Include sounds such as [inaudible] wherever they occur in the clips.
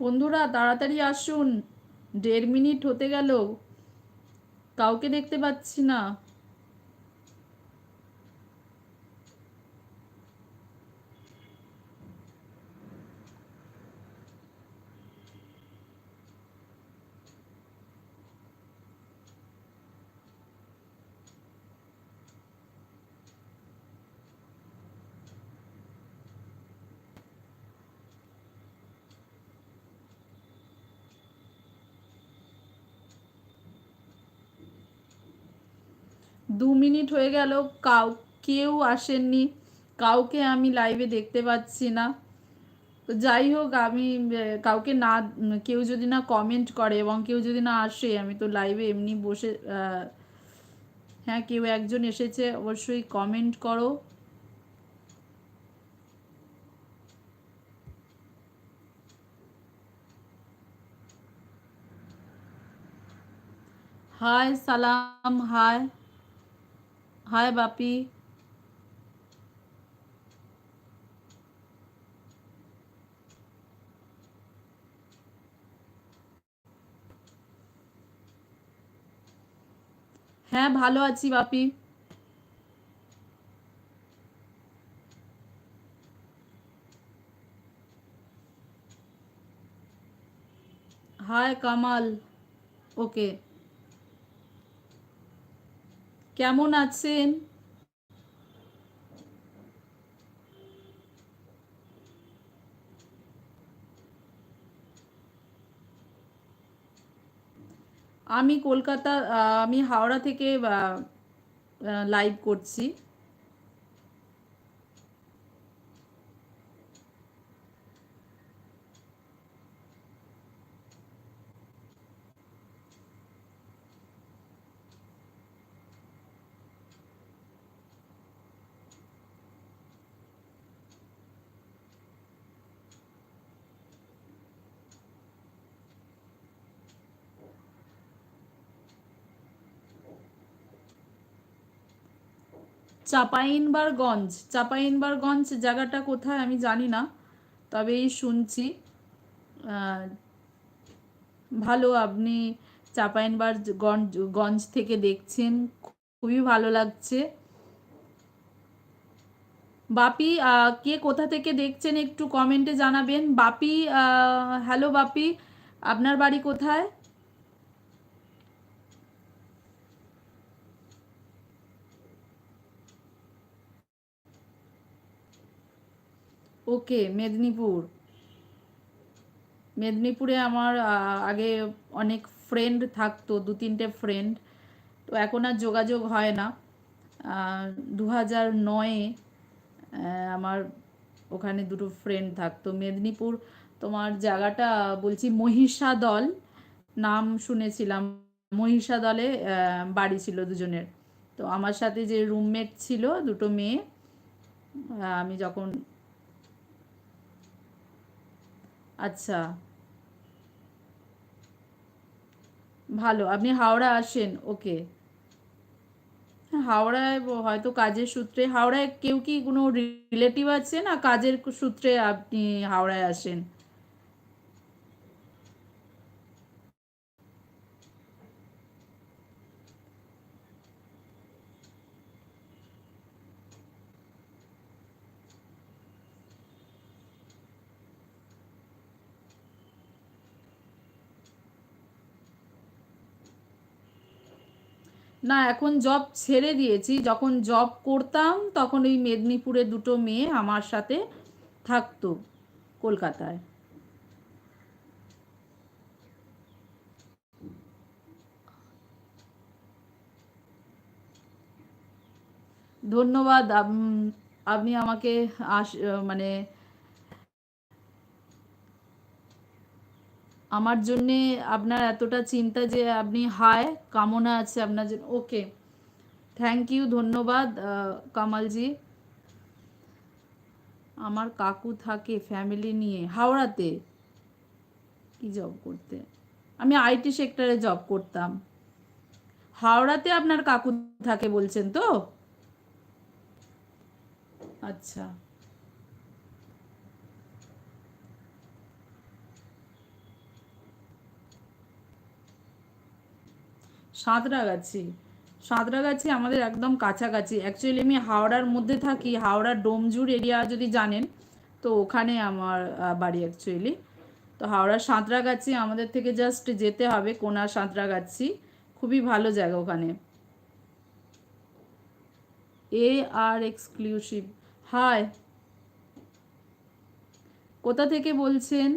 বন্ধুরা তাড়াতাড়ি আসুন। দেড় মিনিট হতে গেল। কাউকে দেখতে পাচ্ছি না। দু মিনিট হয়ে গেল, কাউ, কেউ আসেননি। কাউকে আমি লাইভে দেখতে পাচ্ছি না। তো যাই হোক, আমি কাউকে না, কেউ যদি না কমেন্ট করে এবং কেউ যদি না আসে, আমি তো লাইভে এমনি বসে হ্যাঁ কেউ একজন এসেছে, অবশ্যই কমেন্ট করো। হাই সালাম হাই হাই বাপি হ্যাঁ ভালো আছি বাপি হাই কামাল ওকে কেমন আছেন? আমি কলকাতা আমি হাওড়া থেকে লাইভ করছি। চাপাইনবারগঞ্জ চাপাইনবারগঞ্জ জায়গাটা কোথায় আমি জানি না তবে এই শুনছি ভালো আপনি চাপাইনবার গঞ্জ গঞ্জ থেকে দেখছেন, খুবই ভালো লাগছে। বাপি কে কোথা থেকে দেখছেন একটু কমেন্টে জানাবেন। বাপি হ্যালো বাপি, আপনার বাড়ি কোথায়? ওকে, মেদিনীপুর। মেদিনীপুরে আমার আগে অনেক ফ্রেন্ড থাকতো, দু তিনটে ফ্রেন্ড তো এখন আর যোগাযোগ হয় না। দু হাজার নয়ে আমার ওখানে দুটো ফ্রেন্ড থাকতো। মেদিনীপুর, তোমার জায়গাটা বলছি মহিষাদল, নাম শুনেছিলাম। মহিষাদলে বাড়ি ছিল দুজনের। তো আমার সাথে যে রুমমেট ছিল, দুটো মেয়ে আমি যখন আচ্ছা। ভালো, আপনি হাওড়া আসেন, ওকে। হাওড়ায় হয়তো কাজের সূত্রে, হাওড়ায় কেউ কি কোনো রিলেটিভ আছে না কাজের সূত্রে আপনি হাওড়ায় আসেন? না, এখন জব ছেড়ে দিয়েছি। যখন জব করতাম, তখন ওই মেদিনীপুরে দুটো মেয়ে আমার সাথে থাকতো কলকাতায়। ধন্যবাদ। আপনি আমাকে আস মানে আমার জন্যে আপনার এতটা চিন্তা যে আপনি হায়, কামনা আছে আপনার জন্য। ওকে থ্যাংক ইউ ধন্যবাদ কামালজি। আমার কাকু থাকে ফ্যামিলি নিয়ে, হাওড়াতে। কি জব করতে? আমি আইটি সেক্টরে জব করতাম। হাওড়াতে আপনার কাকু থাকে বলছেন তো? আচ্ছা। সাঁতরাগাছি সাঁতরাগাছি আমাদের একদম কাছাকাছি। অ্যাকচুয়ালি আমি হাওড়ার মধ্যে থাকি হাওড়ার ডোমজুর এরিয়া যদি জানেন, তো ওখানে আমার বাড়ি অ্যাকচুয়ালি তো হাওড়ার সাঁতরাগাছি আমাদের থেকে জাস্ট যেতে হবে কোনা সাঁতরাগাছি খুবই ভালো জায়গা ওখানে। এ আর এক্সক্লুসিভ হাই কোথা থেকে বলছেন?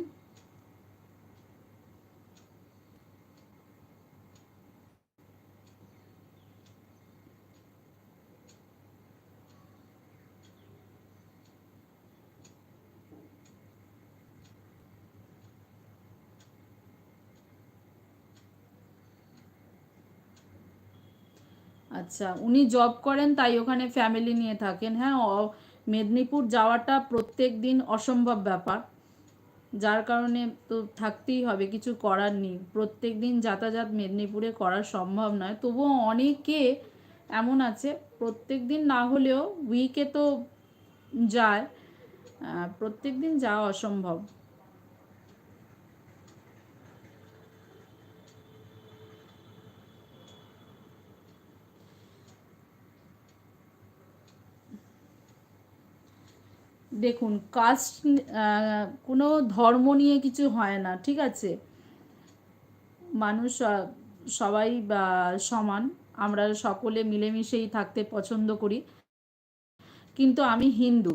আচ্ছা উনি জব করেন তাই ওখানে ফ্যামিলি নিয়ে থাকেন। হ্যাঁ মেদিনীপুর যাওয়াটা প্রত্যেক দিন অসম্ভব ব্যাপার। যার কারণে তো থাকতেই হবে, কিছু করার নেই। প্রত্যেক দিন যাতায়াত মেদিনীপুরে করা সম্ভব নয়। তবুও অনেকে এমন আছে, প্রত্যেক দিন না হলেও উইকে তো যায় প্রত্যেক দিন যাওয়া অসম্ভব। দেখুন কাস্ট কোনো ধর্ম নিয়ে কিছু হয় না, ঠিক আছে? মানুষ সবাই সমান। আমরা সকলে মিলেমিশেই থাকতে পছন্দ করি। কিন্তু আমি হিন্দু।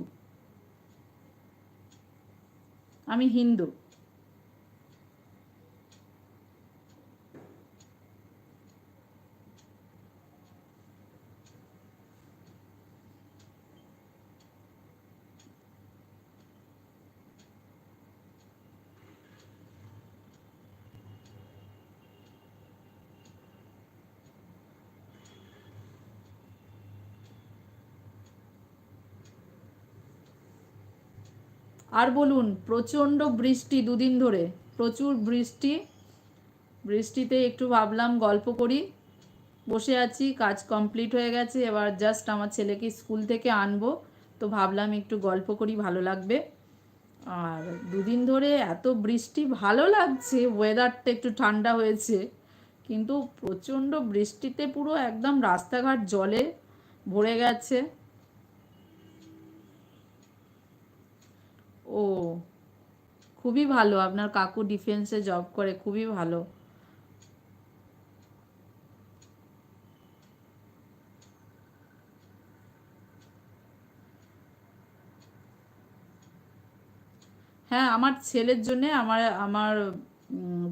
আমি হিন্দু। আর বলুন, প্রচণ্ড বৃষ্টি দুদিন ধরে। প্রচুর বৃষ্টি। বৃষ্টিতে একটু ভাবলাম গল্প করি। বসে আছি, কাজ কমপ্লিট হয়ে গেছে, এবার জাস্ট আমার ছেলেকে স্কুল থেকে আনব। তো ভাবলাম একটু গল্প করি, ভালো লাগবে। আর দুদিন ধরে এত বৃষ্টি, ভালো লাগছে ওয়েদারটা একটু ঠান্ডা হয়েছে। কিন্তু প্রচণ্ড বৃষ্টিতে পুরো একদম রাস্তাঘাট জলে ভরে গেছে। ও, খুবই ভালো। আপনার কাকু ডিফেন্সে জব করে, খুবই ভালো। হ্যাঁ আমার ছেলের জন্যে আমার আমার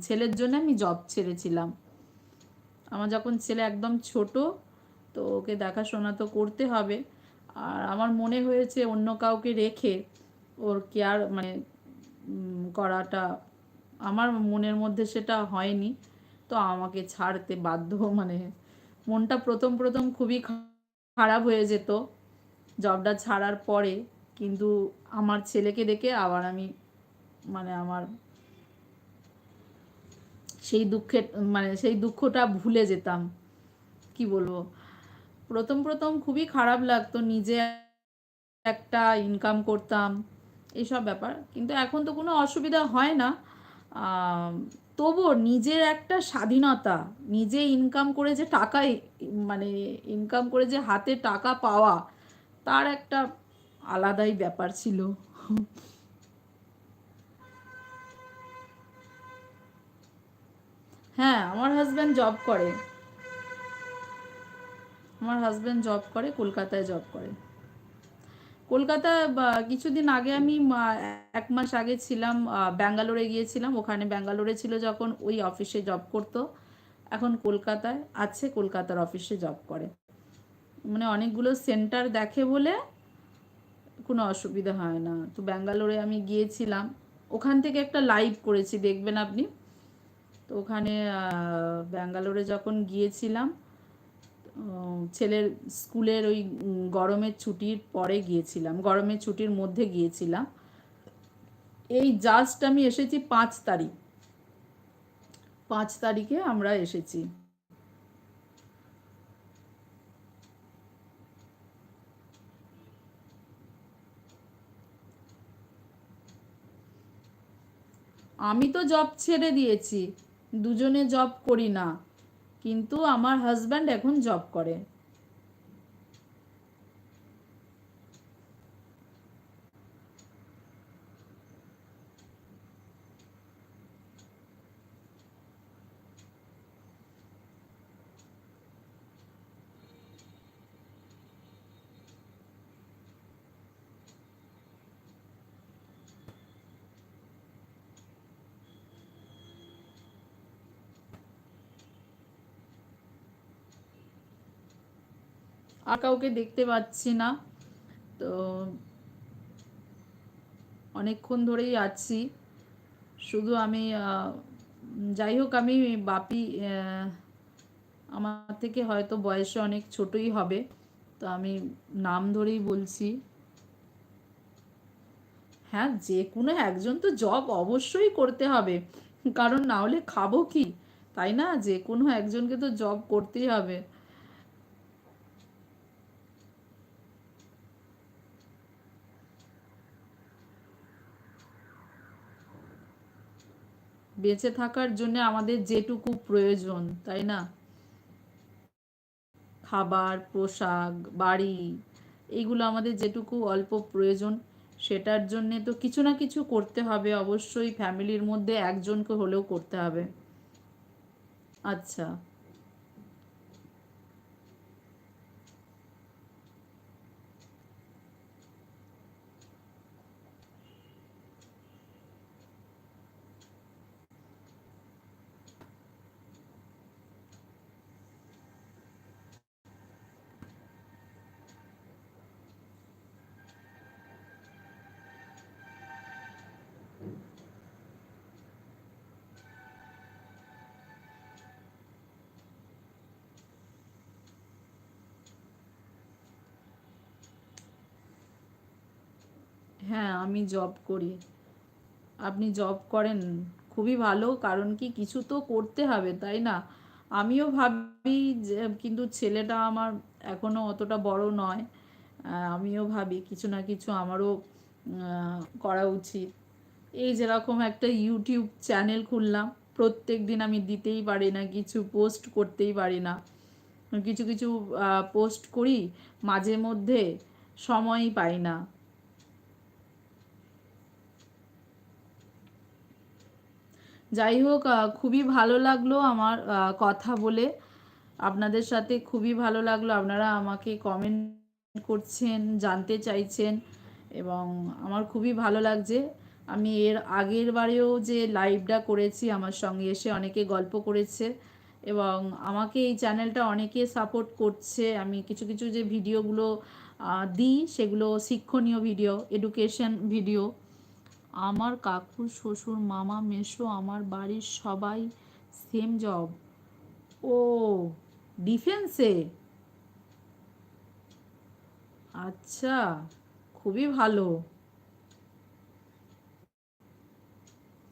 ছেলের জন্য আমি জব ছেড়েছিলাম। আমার যখন ছেলে একদম ছোট, তো ওকে দেখাশোনা তো করতে হবে। আর আমার মনে হয়েছে অন্য কাউকে রেখে ওর কেয়ার মানে করাটা আমার মনের মধ্যে সেটা হয়নি। তো আমাকে ছাড়তে বাধ্য মানে মনটা প্রথম প্রথম খুবই খারাপ হয়ে যেত জবটা ছাড়ার পরে। কিন্তু আমার ছেলেকে দেখে আবার আমি মানে আমার সেই দুঃখের মানে সেই দুঃখটা ভুলে যেতাম। কি বলব? প্রথম প্রথম খুবই খারাপ লাগতো, নিজে একটা ইনকাম করতাম। এইসব ব্যাপার। কিন্তু এখন তো কোনো অসুবিধা হয় না। তবুও নিজের একটা স্বাধীনতা, নিজে ইনকাম করে যে টাকা মানে ইনকাম করে যে হাতে টাকা পাওয়া, তার একটা আলাদাই ব্যাপার ছিল। হ্যাঁ আমার হাজব্যান্ড জব করে। আমার হাজব্যান্ড জব করে, কলকাতায় জব করে। কলকাতা কিছুদিন আগে আমি এক মাস আগে ছিলাম ব্যাঙ্গালোরে গিয়েছিলাম। ওখানে ব্যাঙ্গালোরে ছিল যখন ওই অফিসে জব করতো। এখন কলকাতায় আছে, কলকাতার অফিসে জব করে। মানে অনেকগুলো সেন্টার দেখে বলে কোনো অসুবিধা হয় না। তো ব্যাঙ্গালোরে আমি গিয়েছিলাম। ওখান থেকে একটা লাইভ করেছি, দেখবেন আপনি। তো ওখানে ব্যাঙ্গালোরে যখন গিয়েছিলাম ছেলের স্কুলের ওই গরমের ছুটির পরে গিয়েছিলাম, গরমের ছুটির মধ্যে গিয়েছিলাম। এই জাস্ট আমি এসেছি পাঁচ তারিখ। পাঁচ তারিখে আমরা এসেছি। আমি তো জব ছেড়ে দিয়েছি, দুজনে জব করি না। কিন্তু আমার হাজব্যান্ড এখন জব করে। আর কাউকে দেখতে পাচ্ছি না। তো অনেকক্ষণ ধরেই আছি। শুধু আমি যাই হোক আমি বাপি আমার থেকে হয়তো বয়সে অনেক ছোটই হবে। তো আমি নাম ধরেই বলছি। হ্যাঁ যে কোনো একজন তো জব অবশ্যই করতে হবে। কারণ না হলে খাব কি? তাই না? যে কোনো একজনকে তো জব করতেই হবে। বেঁচে থাকার জন্য আমাদের যেটুকু প্রয়োজন, তাই না? খাবার, পোশাক, বাড়ি, এইগুলো আমাদের যেটুকু অল্প প্রয়োজন, সেটার জন্যে তো কিছু না কিছু করতে হবে। অবশ্যই ফ্যামিলির মধ্যে একজনকে হলেও করতে হবে। আচ্ছা। হ্যাঁ আমি জব করি। আপনি জব করেন, খুবই ভালো, কারণ কি কিছু তো করতে হবে, তাই না? আমিও ভাবি যে, কিন্তু ছেলেটা আমার এখনও অতটা বড় নয়। আমিও ভাবি কিছু না কিছু আমারও করা উচিত। এই যেরকম একটা ইউটিউব চ্যানেল খুললাম, প্রত্যেক দিন আমি দিতেই পারি না, কিছু পোস্ট করতেই পারি না। কিছু কিছু পোস্ট করি, মাঝে মধ্যে সময়ই পাই না। যাই হোক খুবই ভালো লাগল আমার কথা বলে। আপনাদের সাথে খুবই ভালো লাগল। আপনারা আমাকে কমেন্ট করছেন, জানতে চাইছেন এবং আমার খুবই ভালো লাগছে। আমি এর আগের বারেও যে লাইভটা করেছি, আমার সঙ্গে এসে অনেকে গল্প করেছে এবং আমাকে এই চ্যানেলটা অনেকে সাপোর্ট করছে। আমি কিছু কিছু যে ভিডিওগুলো দিই, সেগুলো শিক্ষণীয় ভিডিও এডুকেশন ভিডিও আমার কাকু শ্বশুর, মামা মেশো আমার বাড়ির সবাই সেম জব ও ডিফেন্সে আচ্ছা খুবই ভালো।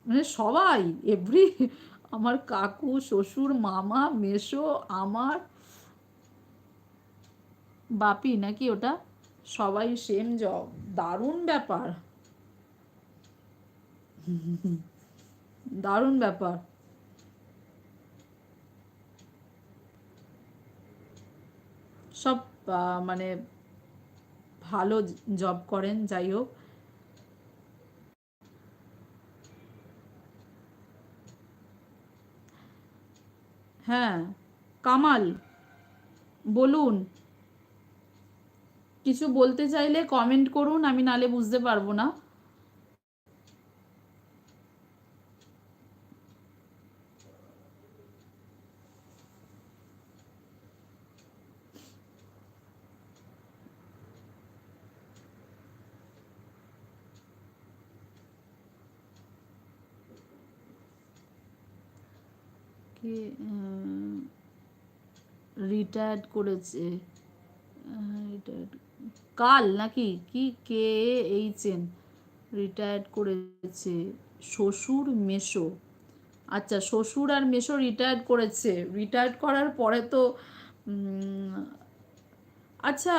মানে সবাই এভরি [laughs] আমার কাকু, শ্বশুর, মামা মেশো আমার বাপি, নাকি ওটা? সবাই সেম জব দারুণ ব্যাপার। দারুণ ব্যাপার। সব মানে ভালো জব করেন, যাই হোক। হ্যাঁ কামাল, বলুন। কিছু বলতে চাইলে কমেন্ট করুন, আমি নালে বুঝতে পারব না। কে রিটায়ার্ড করেছে। কাল নাকি? কি? কে? এইচেন রিটায়ার্ড করেছে। শ্বশুর মেশো আচ্ছা শ্বশুর আর মেশো রিটায়ার্ড করেছে। রিটায়ার্ড করার পরে তো আচ্ছা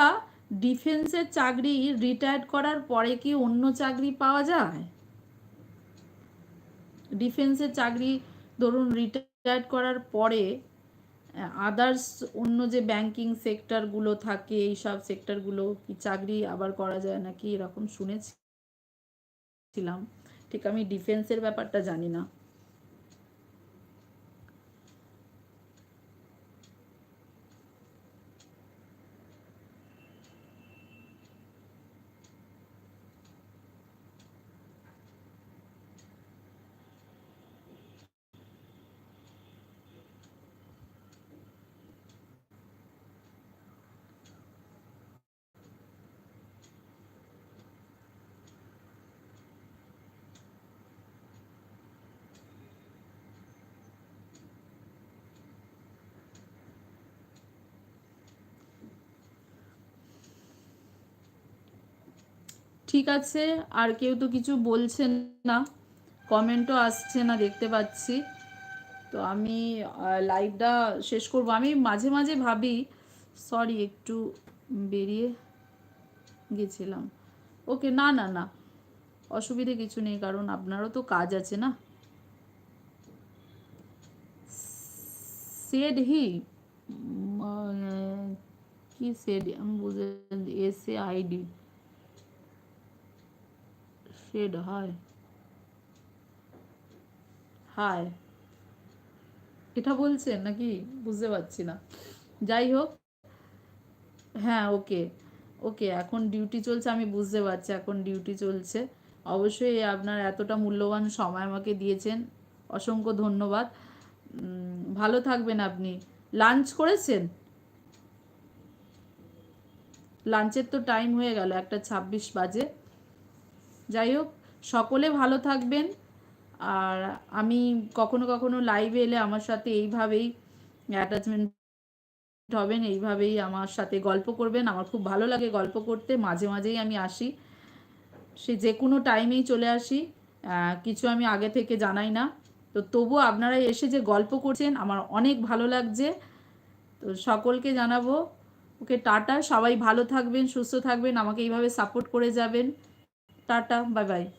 ডিফেন্সের চাকরি রিটায়ার্ড করার পরে কি অন্য চাকরি পাওয়া যায়? ডিফেন্সের চাকরি, ধরুন রিটায়ার্ড করার পরে আদার্স অন্য যে ব্যাংকিং সেক্টরগুলো থাকে এই সব সেক্টরগুলো কি চাকরি আবার করা যায় নাকি এরকম শুনেছিলাম ঠিক আমি ডিফেন্সের ব্যাপারটা জানি না। ঠিক আছে, আর কেউ তো কিছু বলছেন না। কমেন্টও আসছে না, দেখতে পাচ্ছি। তো আমি লাইভটা শেষ করব। আমি মাঝে মাঝে ভাবি সরি একটু বেরিয়ে গেছিলাম। ওকে না না না। অসুবিধে কিছু নেই, কারণ আপনারও তো কাজ আছে না। সেড হি কি সেড আমি বুঝে এস এ আইডি শেড হয় হায় এটা বলছেন নাকি? বুঝতে পারছি না। যাই হোক। হ্যাঁ ওকে। ওকে, এখন ডিউটি চলছে, আমি বুঝতে পারছি এখন ডিউটি চলছে। অবশ্যই আপনার এতটা মূল্যবান সময় আমাকে দিয়েছেন। অসংখ্য ধন্যবাদ। ভালো থাকবেন আপনি। লাঞ্চ করেছেন? লাঞ্চের তো টাইম হয়ে গেল, একটা ছাব্বিশ বাজে। যাই হোক, সকলে ভালো থাকবেন। আর আমি কখনো কখনো লাইভে এলে আমার সাথে এইভাবেই অ্যাটাচমেন্ট হবেন, এইভাবেই আমার সাথে গল্প করবেন। আমার খুব ভালো লাগে গল্প করতে, মাঝে মাঝেই আমি আসি। সে যে কোনো টাইমেই চলে আসি। কিছু আমি আগে থেকে জানাই না। তো তবু আপনারা এসে যে গল্প করছেন, আমার অনেক ভালো লাগছে। তো সকলকে জানাব, ওকে টাটা, সবাই ভালো থাকবেন, সুস্থ থাকবেন, আমাকে এইভাবে সাপোর্ট করে যাবেন। Tata bye bye